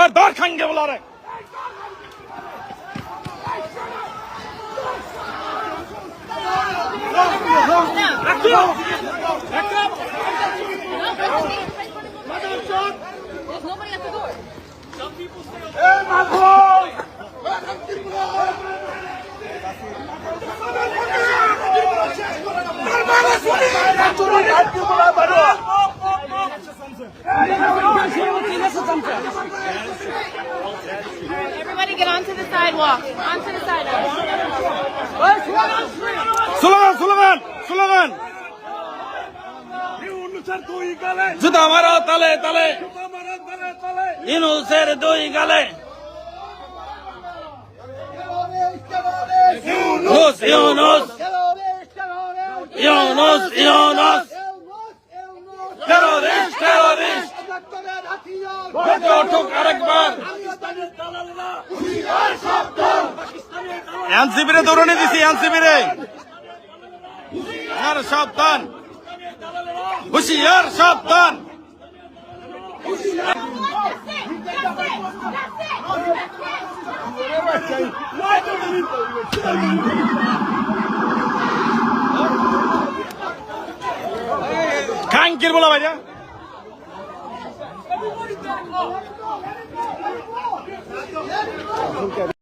আর ধর খাঙ্গে বলা রে There's nobody at the door. Everybody get onto the sidewalk. Onto the sidewalk. Slogan slogan slogan জুতা মারো তালে তালে ইনুসের দুই গালে ইউনুস ইউনুস ইউনুস ইউনুস এনসিপিরে দৌড়নে দিছি এনসিপিরে। আর সাবধান। হুশিয়ার সাবধান। খাঙ্কির বলা ভাইয়া। Let it go! Let it go! Let it go! Let it go!